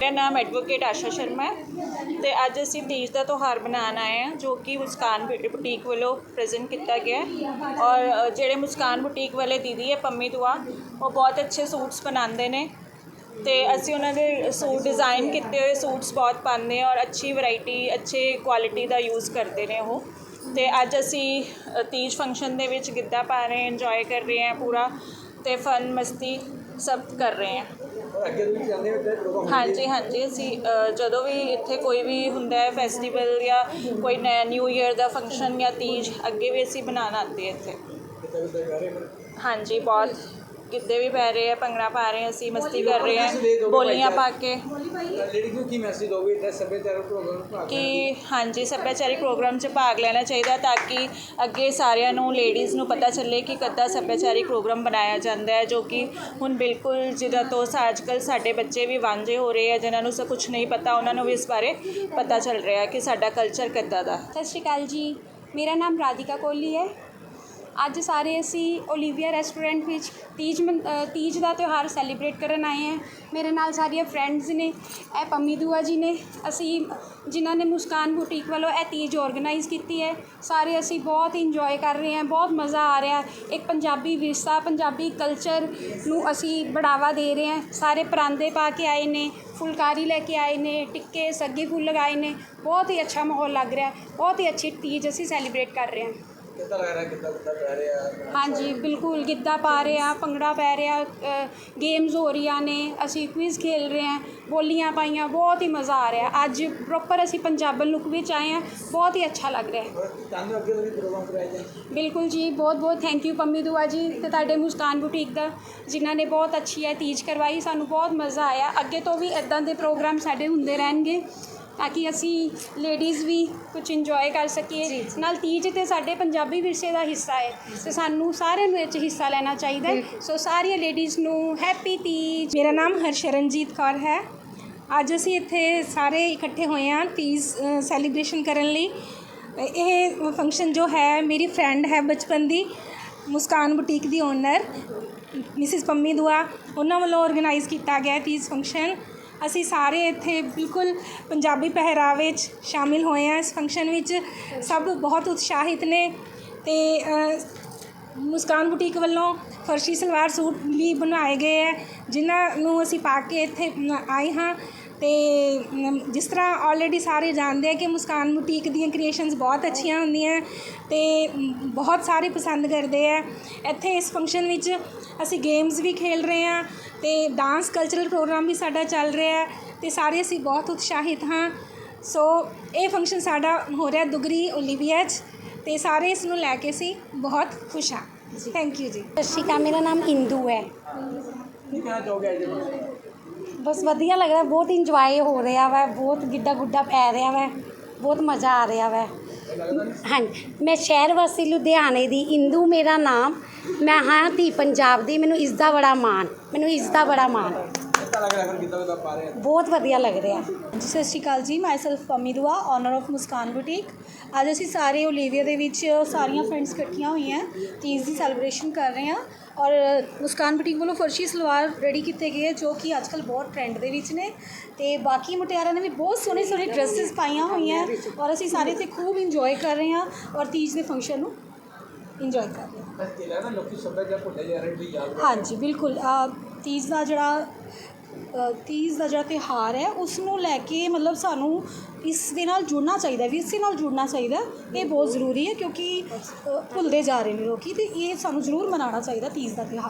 ਮੇਰਾ ਨਾਮ ਐਡਵੋਕੇਟ ਆਸ਼ਾ ਸ਼ਰਮਾ ਹੈ ਤੇ ਅੱਜ ਅਸੀਂ ਤੀਜ ਦਾ ਤਿਉਹਾਰ ਮਨਾਉਣ ਆਏ ਹਾਂ, ਜੋ ਕਿ ਮੁਸਕਾਨ ਬੁਟੀਕ ਵੱਲੋਂ ਪ੍ਰੈਜ਼ੈਂਟ ਕੀਤਾ ਗਿਆ ਔਰ ਜਿਹੜੇ ਮੁਸਕਾਨ ਬੁਟੀਕ ਵਾਲੇ ਦੀਦੀ ਹੈ, ਪੰਮੀ ਦੁਆ, ਉਹ ਬਹੁਤ ਅੱਛੇ ਸੂਟਸ ਬਣਾਉਂਦੇ ਨੇ ਤੇ ਅਸੀਂ ਉਹਨਾਂ ਦੇ ਸੂਟ ਡਿਜ਼ਾਈਨ ਕੀਤੇ ਹੋਏ ਸੂਟਸ ਬਹੁਤ ਪਾਉਂਦੇ ਔਰ ਅੱਛੀ ਵੈਰਾਈਟੀ, ਅੱਛੇ ਕੁਆਲਿਟੀ ਦਾ ਯੂਜ਼ ਕਰਦੇ ਨੇ ਉਹ। ਤੇ ਅੱਜ ਅਸੀਂ ਤੀਜ ਫੰਕਸ਼ਨ ਦੇ ਵਿੱਚ ਗਿੱਧਾ ਪਾ ਰਹੇ ਹਾਂ, ਇੰਜੋਏ ਕਰ ਰਹੇ ਹਾਂ ਪੂਰਾ ਤੇ ਫਨ, ਮਸਤੀ ਸਭ ਕਰ ਰਹੇ ਹਾਂ। ਅੱਗੇ ਤੁਸੀਂ ਜਾਂਦੇ ਹੋ ਤੇ ਹਾਂਜੀ ਹਾਂਜੀ ਅਸੀਂ ਅ, ਜਦੋਂ ਵੀ ਇੱਥੇ ਕੋਈ ਵੀ ਹੁੰਦਾ ਹੈ ਫੈਸਟੀਵਲ ਜਾਂ ਕੋਈ ਨया ਨਿਊ ਈਅਰ ਦਾ ਫੰਕਸ਼ਨ ਜਾਂ ਤੀਜ ਅੱਗੇ ਵੀ ਅਸੀਂ ਬਣਾਉਣ ਆਉਂਦੇ ਇੱਥੇ। ਹਾਂਜੀ ਬਹੁਤ ਗਿੱਧੇ ਵੀ ਪੈ ਰਹੇ ਆ ਭੰਗੜਾ ਪਾ ਰਹੇ ਹਾਂ ਅਸੀਂ ਮਸਤੀ ਕਰ ਰਹੇ ਹਾਂ ਬੋਲੀਆਂ ਪਾ ਕੇ। ਲੇਡੀ ਨੂੰ ਕੀ ਮੈਸੇਜ ਦੋਗੇ ਤੇ ਸੱਭਿਆਚਾਰਕ ਪ੍ਰੋਗਰਾਮ ਭਾਗ ਕਿ ਹਾਂਜੀ ਸੱਭਿਆਚਾਰਿਕ ਪ੍ਰੋਗਰਾਮ 'ਚ ਭਾਗ ਲੈਣਾ ਚਾਹੀਦਾ ਤਾਂ ਕਿ ਅੱਗੇ ਸਾਰਿਆਂ ਨੂੰ ਲੇਡੀਜ਼ ਨੂੰ ਪਤਾ ਚੱਲੇ ਕਿ ਕਿੱਦਾਂ ਸੱਭਿਆਚਾਰਿਕ ਪ੍ਰੋਗਰਾਮ ਬਣਾਇਆ ਜਾਂਦਾ ਹੈ ਜੋ ਕਿ ਹੁਣ ਬਿਲਕੁਲ ਜਿਹਦਾ ਤੋਂ ਅੱਜ ਕੱਲ੍ਹ ਸਾਡੇ ਬੱਚੇ ਵੀ ਵਾਂਝੇ ਹੋ ਰਹੇ ਆ ਜਿਨ੍ਹਾਂ ਨੂੰ ਸਭ ਕੁਝ ਨਹੀਂ ਪਤਾ ਉਹਨਾਂ ਨੂੰ ਵੀ ਇਸ ਬਾਰੇ ਪਤਾ ਚੱਲ ਰਿਹਾ ਕਿ ਸਾਡਾ ਕਲਚਰ ਕਿੱਦਾਂ ਦਾ। ਸਤਿ ਸ਼੍ਰੀ ਅਕਾਲ ਜੀ। ਮੇਰਾ ਨਾਮ ਰਾਧਿਕਾ ਕੋਹਲੀ ਹੈ। ਅੱਜ ਸਾਰੇ ਅਸੀਂ ਓਲੀਵੀਆ ਰੈਸਟੋਰੈਂਟ ਵਿੱਚ ਤੀਜ ਮਨ- ਤੀਜ ਦਾ ਤਿਉਹਾਰ ਸੈਲੀਬ੍ਰੇਟ ਕਰਨ ਆਏ ਹੈ। ਮੇਰੇ ਨਾਲ ਸਾਰੀਆਂ ਫਰੈਂਡਸ ਨੇ, ਇਹ ਪੰਮੀ ਦੂਆ ਜੀ ਨੇ, ਅਸੀਂ ਜਿਨ੍ਹਾਂ ਨੇ ਮੁਸਕਾਨ ਬੁਟੀਕ ਵੱਲੋਂ ਇਹ ਤੀਜ ਔਰਗਨਾਈਜ਼ ਕੀਤੀ ਹੈ, ਸਾਰੇ ਅਸੀਂ ਬਹੁਤ ਇੰਜੋਏ ਕਰ ਰਹੇ ਹਾਂ, ਬਹੁਤ ਮਜ਼ਾ ਆ ਰਿਹਾ। ਇੱਕ ਪੰਜਾਬੀ ਵਿਰਸਾ, ਪੰਜਾਬੀ ਕਲਚਰ ਨੂੰ ਅਸੀਂ ਬੜਾਵਾ ਦੇ ਰਹੇ ਹਾਂ। ਸਾਰੇ ਪਰਾਂਦੇ ਪਾ ਕੇ ਆਏ ਨੇ, ਫੁਲਕਾਰੀ ਲੈ ਕੇ ਆਏ ਨੇ, ਟਿੱਕੇ, ਸੱਗੀ ਫੁੱਲ ਲਗਾਏ ਨੇ। ਬਹੁਤ ਹੀ ਅੱਛਾ ਮਾਹੌਲ ਲੱਗ ਰਿਹਾ, ਬਹੁਤ ਹੀ ਅੱਛੀ ਤੀਜ ਅਸੀਂ ਸੈਲੀਬ੍ਰੇਟ ਕਰ ਰਹੇ ਹਾਂ। ਕਿੱਦਾਂ ਲੱਗ ਰਿਹਾ? ਕਿੱਦਾਂ ਕਿੱਦਾਂ ਪੈ ਰਿਹਾ? ਹਾਂਜੀ ਬਿਲਕੁਲ ਗਿੱਧਾ ਪਾ ਰਹੇ ਆ ਭੰਗੜਾ ਪੈ ਰਿਹਾ ਗੇਮਸ ਹੋ ਰਹੀਆਂ ਨੇ ਅਸੀਂ ਕੁਇਜ਼ ਖੇਲ ਰਹੇ ਹਾਂ ਬੋਲੀਆਂ ਪਾਈਆਂ ਬਹੁਤ ਹੀ ਮਜ਼ਾ ਆ ਰਿਹਾ। ਅੱਜ ਪ੍ਰੋਪਰ ਅਸੀਂ ਪੰਜਾਬਣ ਲੁੱਕ ਵਿੱਚ ਆਏ ਹਾਂ ਬਹੁਤ ਹੀ ਅੱਛਾ ਲੱਗ ਰਿਹਾ ਹੈ। ਚਾਹੁੰਦੇ ਹੋ ਅੱਗੇ ਤੋਂ ਵੀ ਪ੍ਰੋਗਰਾਮ ਕਰਾਇਆ ਜਾਏ ਬਿਲਕੁਲ ਜੀ ਬਹੁਤ ਬਹੁਤ ਥੈਂਕ ਯੂ ਪੰਮੀ ਦੁਆ ਜੀ ਤੇ ਤੁਹਾਡੇ ਮੁਸਕਾਨ ਬੁਟੀਕ ਦਾ ਜਿਨ੍ਹਾਂ ਨੇ ਬਹੁਤ ਅੱਛੀ ਹੈ ਤੀਜ ਕਰਵਾਈ ਸਾਨੂੰ ਬਹੁਤ ਮਜ਼ਾ ਆਇਆ। ਅੱਗੇ ਤੋਂ ਵੀ ਇਦਾਂ ਦੇ ਪ੍ਰੋਗਰਾਮ ਸਾਡੇ ਹੁੰਦੇ ਰਹਿਣਗੇ। ਤਾਂ ਕਿ ਅਸੀਂ ਲੇਡੀਜ਼ ਵੀ ਕੁਝ ਇੰਜੋਏ ਕਰ ਸਕੀਏ। ਨਾਲ ਤੀਜ ਤੇ ਸਾਡੇ ਪੰਜਾਬੀ ਵਿਰਸੇ ਦਾ ਹਿੱਸਾ ਹੈ। ਤੇ ਸਾਨੂੰ ਸਾਰਿਆਂ ਨੂੰ ਇਹ 'ਚ ਹਿੱਸਾ ਲੈਣਾ ਚਾਹੀਦਾ ਹੈ। ਸੋ ਸਾਰੀਆਂ ਲੇਡੀਜ਼ ਨੂੰ ਹੈਪੀ ਤੀਜ। ਮੇਰਾ ਨਾਮ ਹਰਸ਼ਰਨਜੀਤ ਕੌਰ ਹੈ। ਅੱਜ ਅਸੀਂ ਇੱਥੇ ਸਾਰੇ ਇਕੱਠੇ ਹੋਏ ਹਾਂ ਤੀਜ ਸੈਲੀਬ੍ਰੇਸ਼ਨ ਕਰਨ ਲਈ। ਇਹ ਫੰਕਸ਼ਨ ਜੋ ਹੈ ਮੇਰੀ ਫਰੈਂਡ ਹੈ ਬਚਪਨ ਦੀ ਮੁਸਕਾਨ ਬੁਟੀਕ ਦੀ ਓਨਰ ਮਿਸਿਸ ਪੰਮੀ ਦੁਆ। ਉਹਨਾਂ ਵੱਲੋਂ ਆਰਗੇਨਾਈਜ਼ ਕੀਤਾ ਗਿਆ ਤੀਜ ਫੰਕਸ਼ਨ ਅਸੀਂ ਸਾਰੇ ਇੱਥੇ ਬਿਲਕੁਲ ਪੰਜਾਬੀ ਪਹਿਰਾਵੇ 'ਚ ਸ਼ਾਮਿਲ ਹੋਏ ਹਾਂ। ਇਸ ਫੰਕਸ਼ਨ ਵਿੱਚ ਸਭ ਬਹੁਤ ਉਤਸ਼ਾਹਿਤ ਨੇ ਅਤੇ ਮੁਸਕਾਨ ਬੁਟੀਕ ਵੱਲੋਂ ਫਰਸ਼ੀ ਸਲਵਾਰ ਸੂਟ ਵੀ ਬਣਾਏ ਗਏ ਹੈ, ਜਿਨ੍ਹਾਂ ਨੂੰ ਅਸੀਂ ਪਾ ਕੇ ਇੱਥੇ ਆਏ ਹਾਂ। ਤੇ ਮ, ਜਿਸ ਤਰ੍ਹਾਂ ਆਲਰੇਡੀ ਸਾਰੇ ਜਾਣਦੇ ਆ ਕਿ ਮੁਸਕਾਨ ਬੁਟੀਕ ਦੀਆਂ ਕ੍ਰੀਏਸ਼ਨਸ ਬਹੁਤ ਅੱਛੀਆਂ ਹੁੰਦੀਆਂ ਤੇ ਮ, ਬਹੁਤ ਸਾਰੇ ਪਸੰਦ ਕਰਦੇ ਆ। ਇੱਥੇ ਇਸ ਫੰਕਸ਼ਨ ਵਿੱਚ ਅਸੀਂ ਗੇਮਸ ਵੀ ਖੇਲ ਰਹੇ ਹਾਂ ਤੇ ਡਾਂਸ ਕਲਚਰਲ ਪ੍ਰੋਗਰਾਮ ਵੀ ਸਾਡਾ ਚੱਲ ਰਿਹਾ ਹੈ ਤੇ ਸਾਰੇ ਅਸੀਂ ਬਹੁਤ ਉਤਸ਼ਾਹਿਤ ਹਾਂ। ਸੋ ਇਹ ਫੰਕਸ਼ਨ ਸਾਡਾ ਹੋ ਰਿਹਾ ਦੁਗਰੀ ਓਲੀਵੀਆ 'ਚ ਤੇ ਸਾਰੇ ਇਸ ਨੂੰ ਲੈ ਕੇ ਅਸੀਂ ਬਹੁਤ ਖੁਸ਼ ਹਾਂ। ਥੈਂਕ ਯੂ ਜੀ। ਸਤਿ ਸ਼੍ਰੀ ਅਕਾਲ ਮੇਰਾ ਨਾਮ ਇੰਦੂ ਹੈ। ਕੀ ਕਹਿਣਾ ਚਾਹੋਗੇ ਅੱਜ ਬਸ ਵਧੀਆ ਲੱਗ ਰਿਹਾ, ਬਹੁਤ ਇੰਜੋਏ ਹੋ ਰਿਹਾ ਵਾ, ਬਹੁਤ ਗਿੱਧਾ ਗੁੱਡਾ ਪੈ ਰਿਹਾ ਵੈ, ਬਹੁਤ ਮਜ਼ਾ ਆ ਰਿਹਾ ਵੈ। ਹਾਂਜੀ, ਮੈਂ ਸ਼ਹਿਰ ਵਾਸੀ ਲੁਧਿਆਣੇ ਦੀ, ਇੰਦੂ ਮੇਰਾ ਨਾਮ, ਮੈਂ ਹਾਂ ਧੀ ਪੰਜਾਬ ਦੀ, ਮੈਨੂੰ ਇਸ ਦਾ ਬੜਾ ਮਾਣ, ਮੈਨੂੰ ਇਸ ਦਾ ਬੜਾ ਮਾਣ। ਲੱਗ ਰਿਹਾ ਫਿਰ ਕਿੱਦਾਂ ਕਿੱਦਾਂ ਪਾ ਰਹੇ ਆ। ਬਹੁਤ ਵਧੀਆ ਲੱਗ ਰਿਹਾ। ਸਤਿ ਸ਼੍ਰੀ ਅਕਾਲ ਜੀ ਮਾਈ ਸੈਲਫ ਪੰਮੀ ਦੁਆ ਓਨਰ ਆਫ ਮੁਸਕਾਨ ਬੁਟੀਕ ਅੱਜ ਅਸੀਂ ਸਾਰੇ ਓਲੀਵੀਆ ਦੇ ਵਿੱਚ ਸਾਰੀਆਂ ਫਰੈਂਡਸ ਇਕੱਠੀਆਂ ਹੋਈਆਂ ਤੀਜ ਦੀ ਸੈਲੀਬ੍ਰੇਸ਼ਨ ਕਰ ਰਹੇ ਹਾਂ। ਔਰ ਮੁਸਕਾਨ ਬੁਟੀਕ ਵੱਲੋਂ ਫਰਸ਼ੀ ਸਲਵਾਰ ਰੈਡੀ ਕੀਤੇ ਗਏ ਜੋ ਕਿ ਅੱਜ ਕੱਲ੍ਹ ਬਹੁਤ ਟ੍ਰੈਂਡ ਦੇ ਵਿੱਚ ਨੇ। ਤੇ ਬਾਕੀ ਮੁਟਿਆਰਾਂ ਨੇ ਵੀ ਬਹੁਤ ਸੋਹਣੇ ਸੋਹਣੇ ਡਰੈਸਸ ਪਾਈਆਂ ਹੋਈਆਂ। ਔਰ ਅਸੀਂ ਸਾਰੇ ਤੇ ਖੂਬ ਇੰਜੋਏ ਕਰ ਰਹੇ ਹਾਂ ਔਰ ਤੀਜ ਦੇ ਫੰਕਸ਼ਨ ਨੂੰ ਇੰਜੋਏ ਕਰ ਰਹੇ ਹਾਂ। ਹਾਂਜੀ ਬਿਲਕੁਲ। ਤੀਜ ਦਾ ਜਿਹੜਾ ਤੀਜ ਦਾ ਜਿਹੜਾ ਤਿਉਹਾਰ ਹੈ ਉਸ ਨੂੰ ਲੈ ਕੇ ਮਤਲਬ ਸਾਨੂੰ ਇਸ ਦੇ ਨਾਲ ਜੁੜਨਾ ਚਾਹੀਦਾ ਵੀ ਇਸੇ ਨਾਲ ਜੁੜਨਾ ਚਾਹੀਦਾ ਇਹ ਬਹੁਤ ਜ਼ਰੂਰੀ ਹੈ ਕਿਉਂਕਿ ਭੁੱਲਦੇ ਜਾ ਰਹੇ ਨੇ ਲੋਕ ਅਤੇ ਇਹ ਸਾਨੂੰ ਜ਼ਰੂਰ ਮਨਾਉਣਾ ਚਾਹੀਦਾ ਤੀਜ ਦਾ ਤਿਉਹਾਰ।